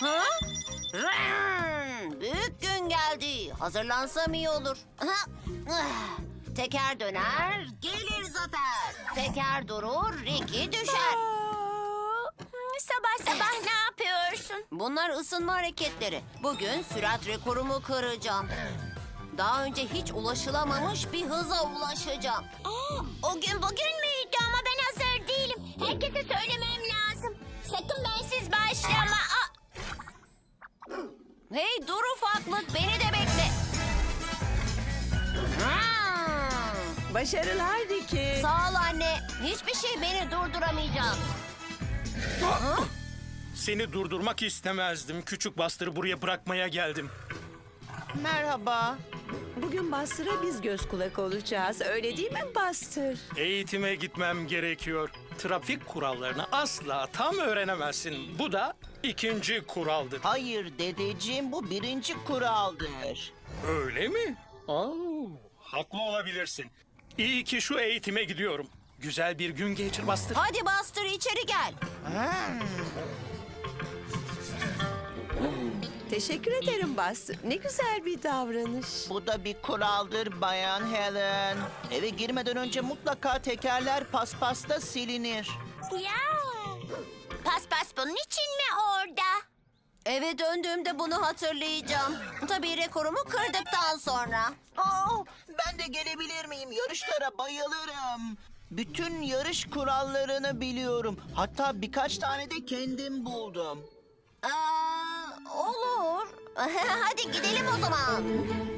Ha? Rrrm! Büyük gün geldi. Hazırlansam iyi olur. Teker döner, gelir zafer. Teker durur, Ricky düşer. Sabah sabah ne yapıyorsun? Bunlar ısınma hareketleri. Bugün sürat rekorumu kıracağım. Daha önce hiç ulaşılamamış bir hıza ulaşacağım. Aa, o gün bugün müydü ama ben hazır değilim. Herkese söylemem lazım. Sakın bensiz başlama. Hey dur ufaklık, beni de bekle. Hmm. Başarılar Ricky. Sağ ol anne. Hiçbir şey beni durduramayacak. Seni durdurmak istemezdim. Küçük Buster'ı buraya bırakmaya geldim. Merhaba. Bugün Buster'a biz göz kulak olacağız. Öyle değil mi Buster? Eğitime gitmem gerekiyor. Trafik kurallarını asla tam öğrenemezsin. Bu da ikinci kuraldır. Hayır dedeciğim bu birinci kuraldır. Öyle mi? Aa, haklı olabilirsin. İyi ki şu eğitime gidiyorum. Güzel bir gün geçir Buster. Hadi Buster içeri gel. Teşekkür ederim Buster. Ne güzel bir davranış. Bu da bir kuraldır Bayan Helen. Eve girmeden önce mutlaka tekerler paspasta silinir. ya. Paspas bunun için mi orada? Eve döndüğümde bunu hatırlayacağım. Tabii rekorumu kırdıktan sonra. Aa, ben de gelebilir miyim? Yarışlara bayılırım. Bütün yarış kurallarını biliyorum. Hatta birkaç tane de kendim buldum. Aa, olur. Hadi gidelim o zaman.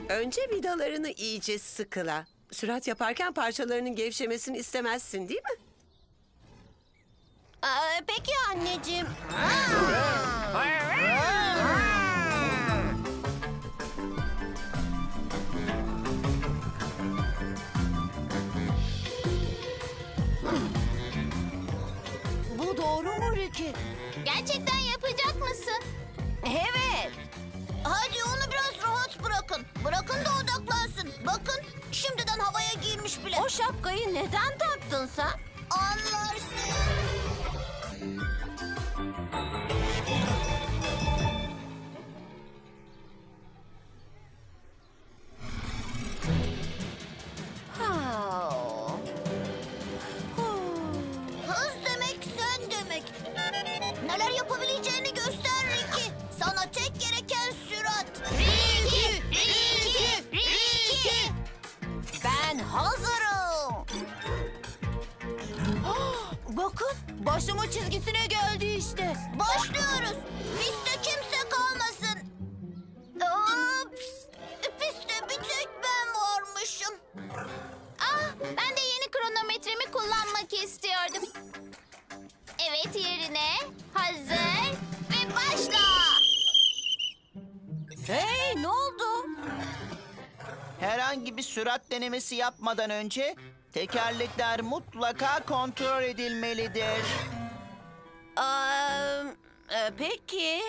Önce vidalarını iyice sıkıla. Sürat yaparken parçalarının gevşemesini istemezsin değil mi? Aa, peki anneciğim. Bu yapabileceğini göster Ricky. Sana tek gereken sürat. Ricky! Ricky! Ricky! Ben hazırım. Bakın başımın çizgisine geldi işte. Başlıyoruz. Piste kimse kalmasın. Ups. Piste bir tek ben varmışım. Ah, ben de yeni kronometremi kullanmak istiyordum. Evet yerine. Hazır Herhangi bir sürat denemesi yapmadan önce tekerlekler mutlaka kontrol edilmelidir. Aa, e, peki.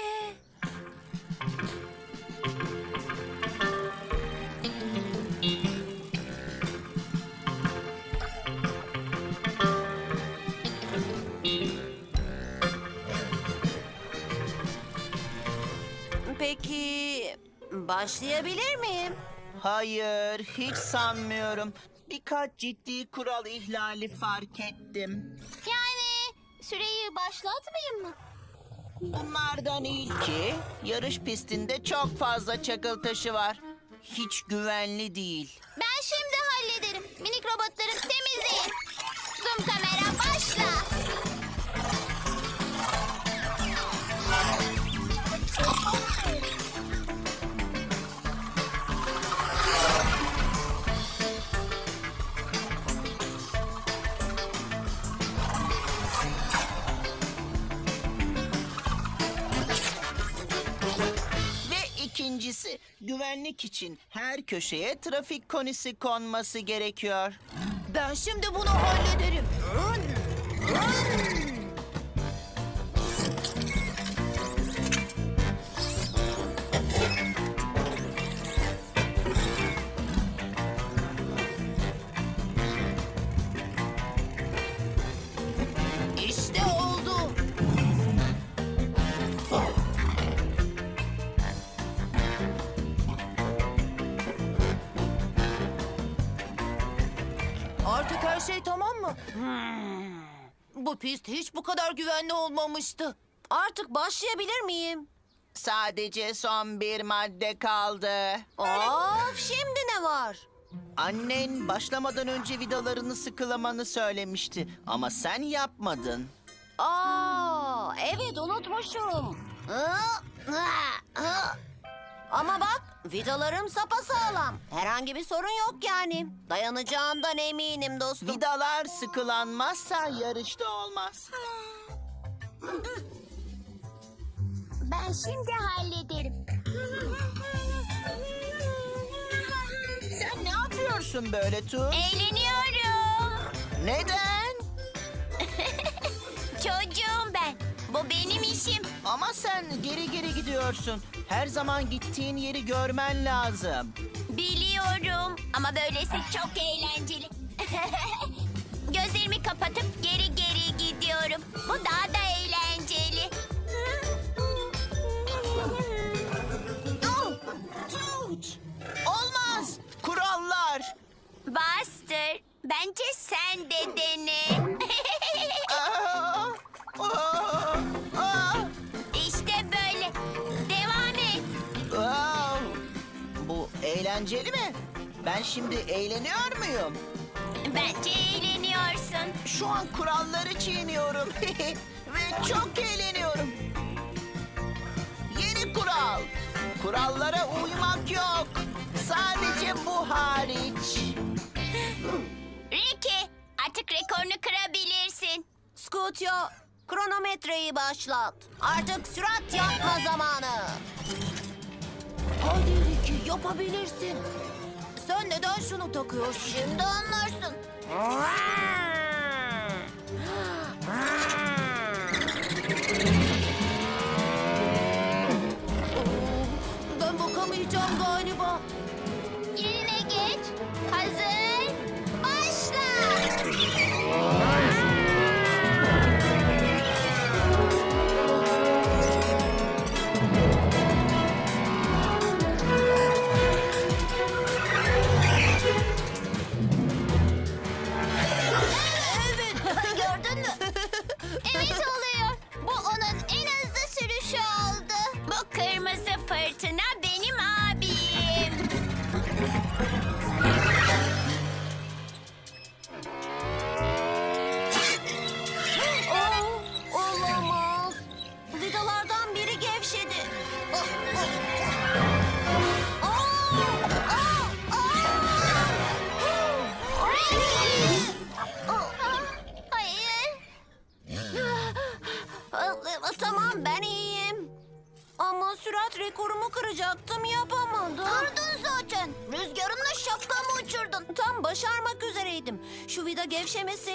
Peki başlayabilir miyim? Hayır, hiç sanmıyorum. Birkaç ciddi kural ihlali fark ettim. Yani süreyi başlatmayayım mı? Bunlardan ilki, yarış pistinde çok fazla çakıl taşı var. Hiç güvenli değil. Ben şimdi hallederim. Minik robotlarım temizleyin. İçin her köşeye trafik konisi konması gerekiyor. Ben şimdi bunu hallederim. Bu pist hiç bu kadar güvenli olmamıştı. Artık başlayabilir miyim? Sadece son bir madde kaldı. Of şimdi ne var? Annen başlamadan önce vidalarını sıkılamanı söylemişti. Ama sen yapmadın. Aa, evet unutmuşum. Hı, hı, hı. Ama bak vidalarım sapasağlam. Herhangi bir sorun yok yani. Dayanacağımdan eminim dostum. Vidalar sıkılanmazsa yarışta olmaz. Ben şimdi hallederim. Sen ne yapıyorsun böyle Tu? Eğleniyorum. Neden? Ben. Bu benim işim. Ama sen geri geri gidiyorsun. Her zaman gittiğin yeri görmen lazım. Biliyorum ama böylesi çok eğlenceli. Gözlerimi kapatıp geri geri gidiyorum. Bu daha da eğlenceli. Olmaz. Kurallar. Buster, bence sen de dene. Eğlenceli mi? Ben şimdi eğleniyor muyum? Bence eğleniyorsun. Şu an kuralları çiğniyorum. Ve çok eğleniyorum. Yeni kural. Kurallara uymak yok. Sadece bu hariç. Ricky, artık rekorunu kırabilirsin. Scutio, kronometreyi başlat. Artık sürat yapma zamanı. Hadi Ricky yapabilirsin. Sen neden şunu takıyorsun? Şimdi anlarsın. Evet oluyor.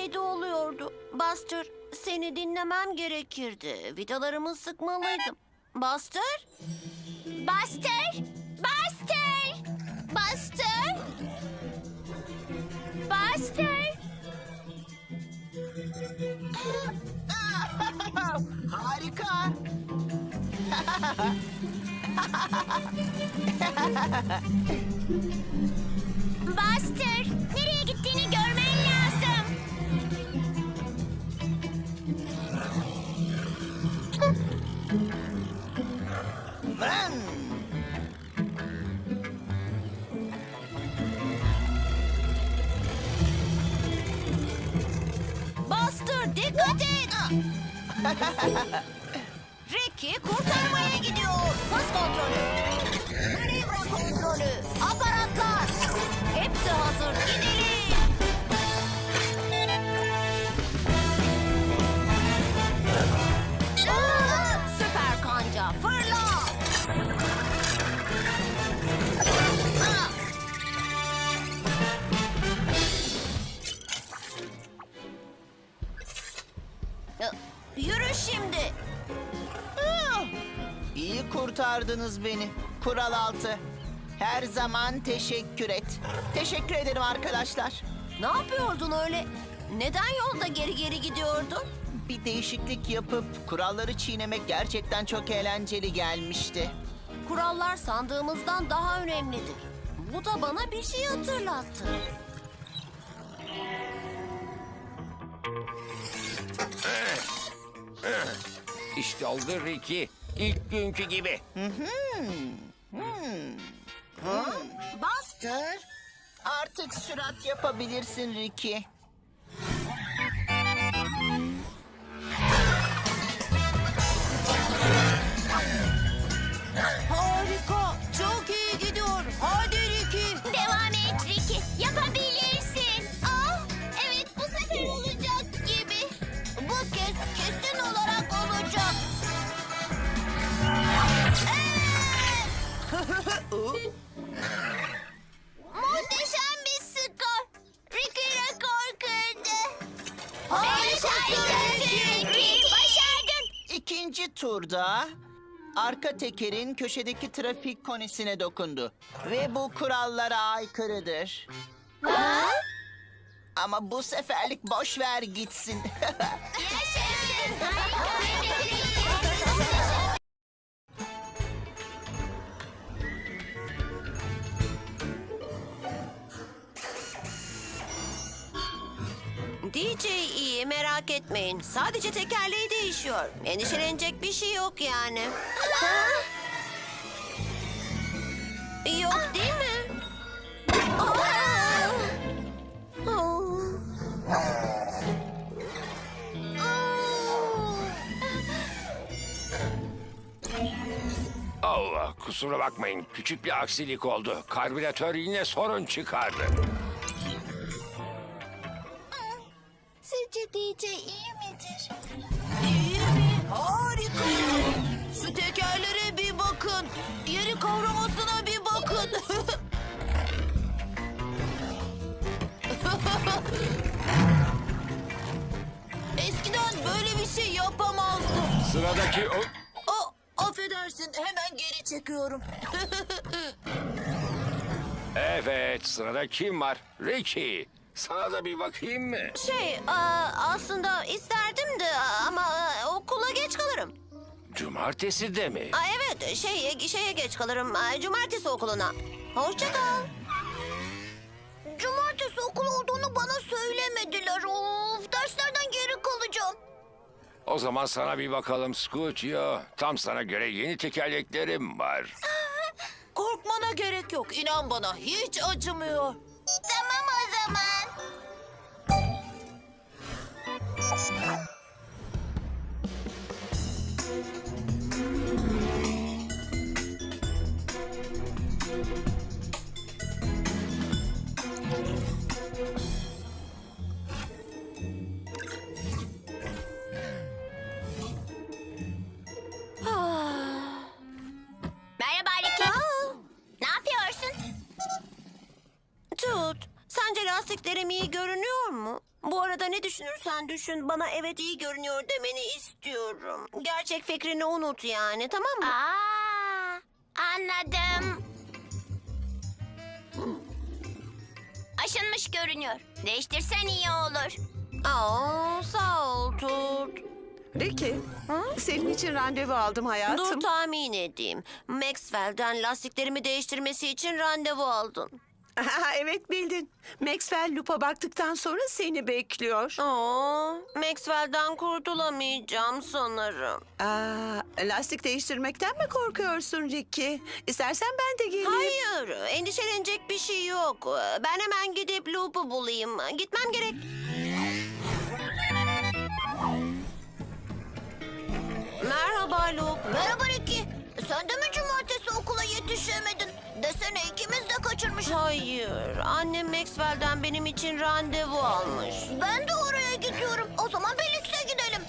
Gevşemeseydi oluyordu. Buster, seni dinlemem gerekirdi. Vidalarımı sıkmalıydım. Buster? Buster! Buster! Buster! Buster! Harika. Buster! Nereye gittiğini görmen Ben. Buster dikkat et! Ricky kurtarmaya gidiyor. Hız kontrolü. Manevra kontrolü. Aparatlar. Hepsi hazır. Gidelim. kurtardınız beni. Kural altı. Her zaman teşekkür et. Teşekkür ederim arkadaşlar. Ne yapıyordun öyle? Neden yolda geri geri gidiyordun? Bir değişiklik yapıp kuralları çiğnemek gerçekten çok eğlenceli gelmişti. Kurallar sandığımızdan daha önemlidir. Bu da bana bir şey hatırlattı. İşte oldu Ricky. İlk günkü gibi. Buster. Artık sürat yapabilirsin Ricky. Turda arka tekerin köşedeki trafik konisine dokundu. Ve bu kurallara aykırıdır. Ama bu seferlik boş ver gitsin. Yaşasın. Harika. DJ iyi merak etmeyin. Sadece tekerleği değişiyor. Endişelenecek bir şey yok yani. Yok değil mi? Allah kusura bakmayın. Küçük bir aksilik oldu. Karbüratör yine sorun çıkardı. Sıradaki o... O, affedersin hemen geri çekiyorum. Evet sırada kim var? Ricky. Sana da bir bakayım mı? Şey aa, aslında isterdim de ama okula geç kalırım. Cumartesi de mi? Aa, evet şey şeye geç kalırım. Aa, Cumartesi okuluna. Hoşça kal. Cumartesi okul olduğunu bana söylemediler. Kalacağım. O zaman sana bir bakalım Scootio. Tam sana göre yeni tekerleklerim var. Korkmana gerek yok. İnan bana hiç acımıyor. Tamam o zaman. Lastiklerim iyi görünüyor mu? Bu arada ne düşünürsen düşün bana evet iyi görünüyor demeni istiyorum. Gerçek fikrini unut yani tamam mı? Aa, anladım. Aşınmış görünüyor. Değiştirsen iyi olur. Aa, sağ ol Tut. Ricky, senin için randevu aldım hayatım. Dur tahmin edeyim. Maxwell'den lastiklerimi değiştirmesi için randevu aldın. Evet bildin. Maxwell Lupa baktıktan sonra seni bekliyor. Aa, Maxwell'den kurtulamayacağım sanırım. Aa, lastik değiştirmekten mi korkuyorsun Ricky? İstersen ben de geleyim. Hayır, endişelenecek bir şey yok. Ben hemen gidip Loop'u bulayım. Gitmem gerek. Merhaba Loop. Merhaba. Sen de mi cumartesi okula yetişemedin? Desene ikimiz de kaçırmışız. Hayır, annem Maxwell'den benim için randevu almış. Ben de oraya gidiyorum. O zaman birlikte gidelim.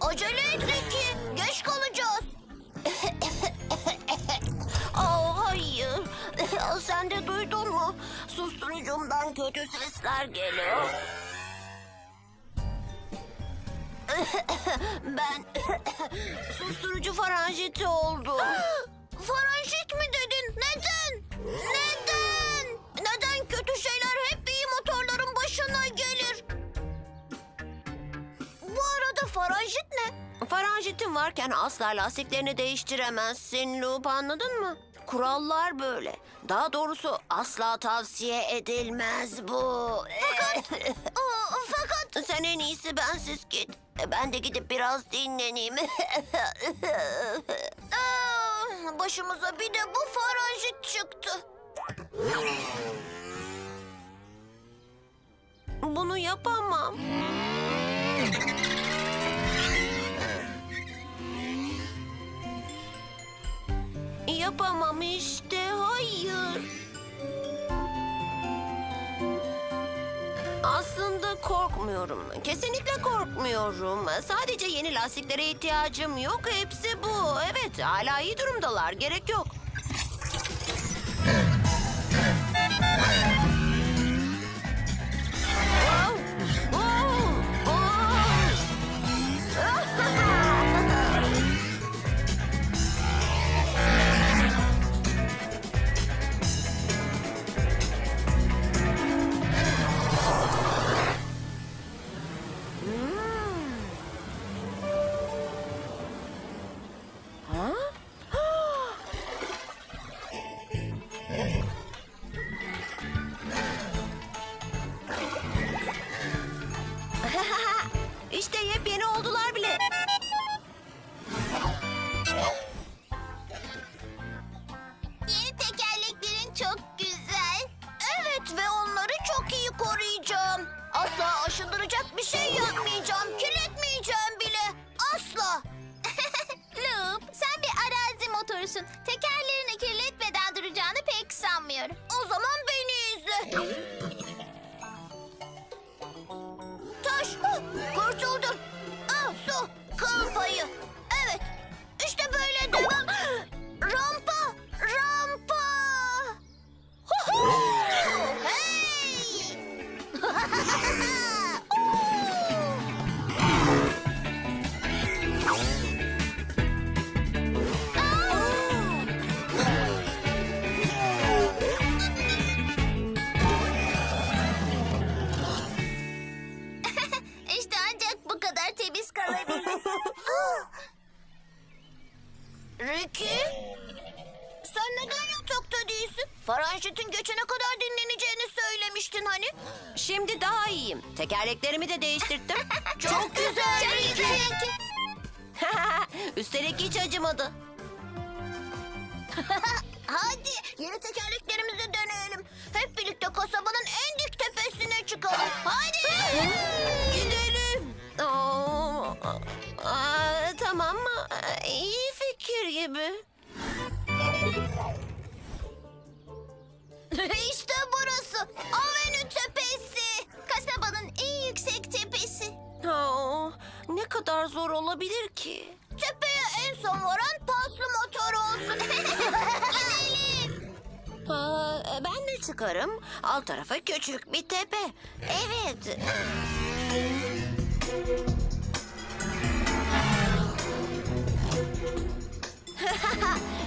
Acele et Ricky. Geç kalacağız. Aa, hayır. Sen de duydun mu? Susturucumdan kötü sesler geliyor. ben susturucu faranjiti oldum. Faranjit mi dedin? Neden? Neden? Neden kötü şeyler hep iyi motorların başına gelir? Bu arada faranjit ne? Faranjitin varken asla lastiklerini değiştiremezsin Loop anladın mı? Kurallar böyle. Daha doğrusu asla tavsiye edilmez bu. Fakat... fakat... Sen en iyisi bensiz git. Ben de gidip biraz dinleneyim. Aa, başımıza bir de bu faranjit çıktı. Bunu yapamam. Yapamam işte, hayır. Aslında korkmuyorum. Kesinlikle korkmuyorum. Sadece yeni lastiklere ihtiyacım yok. Hepsi bu. Evet, hala iyi durumdalar. Gerek yok. Değilsin? Faranjit'in geçene kadar dinleneceğini söylemiştin hani. Şimdi daha iyiyim. Tekerleklerimi de değiştirdim. Çok güzel. Üstelik hiç acımadı. Hadi yeni tekerleklerimize dönelim. Hep birlikte kasabanın en dik tepesine çıkalım. Hadi. Gidelim. Oo, aa, tamam mı? İyi fikir gibi. işte burası. Avenue tepesi. Kasabanın en yüksek tepesi. Oo, ne kadar zor olabilir ki? Tepeye en son varan paslı motor olsun. Gidelim. Aa, ben de çıkarım. Alt tarafa küçük bir tepe. Evet.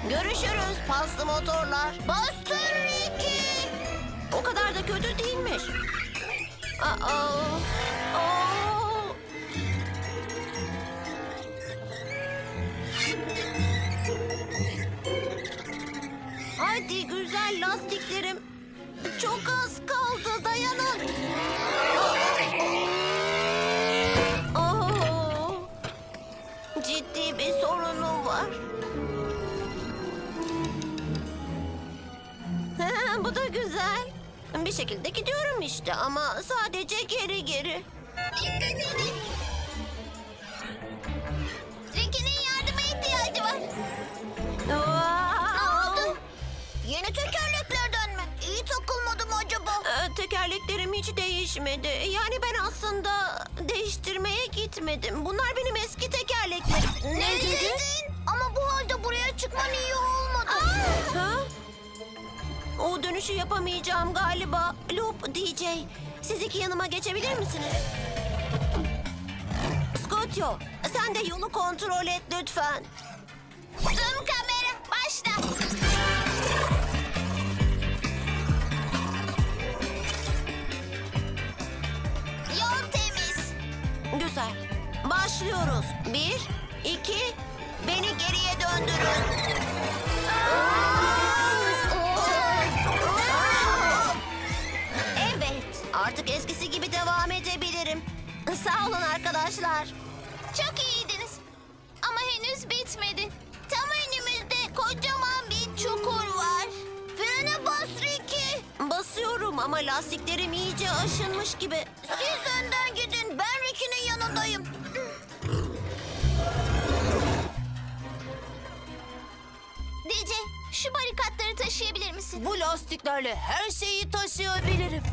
Görüşürüz paslı motorlar. Bastır. O kadar da kötü değilmiş. Aa, aa. Hadi güzel lastiklerim. Çok az kaldı dayanın. Aa, ciddi bir sorunum var. Bu da güzel. Bir şekilde gidiyorum işte ama sadece geri geri. Dikkat edin. Ricky'nin yardıma ihtiyacı var. Ne oldu? Yeni tekerleklerden mi? İyi takılmadı mı acaba? Ee, Tekerleklerim hiç değişmedi. Yani ben aslında değiştirmeye gitmedim. Bunlar benim eski tekerleklerim. Ne dedin? Ama bu halde buraya çıkman iyi olmadı. Ha? O dönüşü yapamayacağım galiba. Loop DJ, siz iki yanıma geçebilir misiniz? Scotio, sen de yolu kontrol et lütfen. Zoom kamera başla. Yol temiz. Güzel. Başlıyoruz. Bir, iki, beni geriye döndürün. Oo! Artık eskisi gibi devam edebilirim. Sağ olun arkadaşlar. Çok iyiydiniz. Ama henüz bitmedi. Tam önümüzde kocaman bir çukur var. Frene bas Ricky. Basıyorum ama lastiklerim iyice aşınmış gibi. Siz önden gidin. Ben Ricky'nin yanındayım. Dece, şu barikatları taşıyabilir misin? Bu lastiklerle her şeyi taşıyabilirim.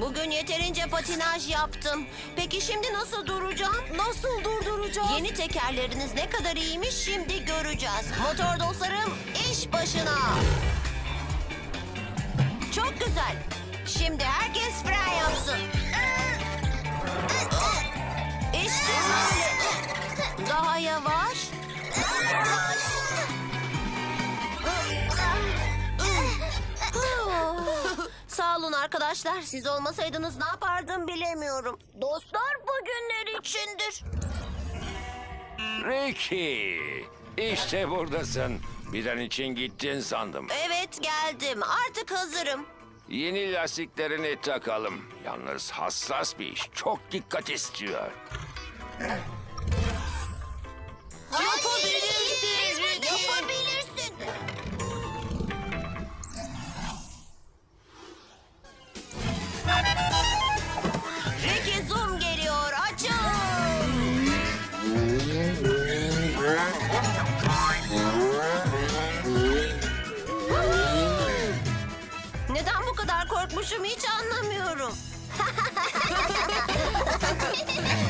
Bugün yeterince patinaj yaptım. Peki şimdi nasıl duracağım? Nasıl durduracağız? Yeni tekerleriniz ne kadar iyiymiş şimdi göreceğiz. Motor dostlarım iş başına. Çok güzel. Şimdi herkes fren yapsın. İşte böyle. Daha yavaş. Olun arkadaşlar. Siz olmasaydınız ne yapardım bilemiyorum. Dostlar bugünler içindir. Ricky, işte buradasın. Bir an için gittin sandım. Evet geldim. Artık hazırım. Yeni lastiklerini takalım. Yalnız hassas bir iş. Çok dikkat istiyor. Korkmuşum hiç anlamıyorum.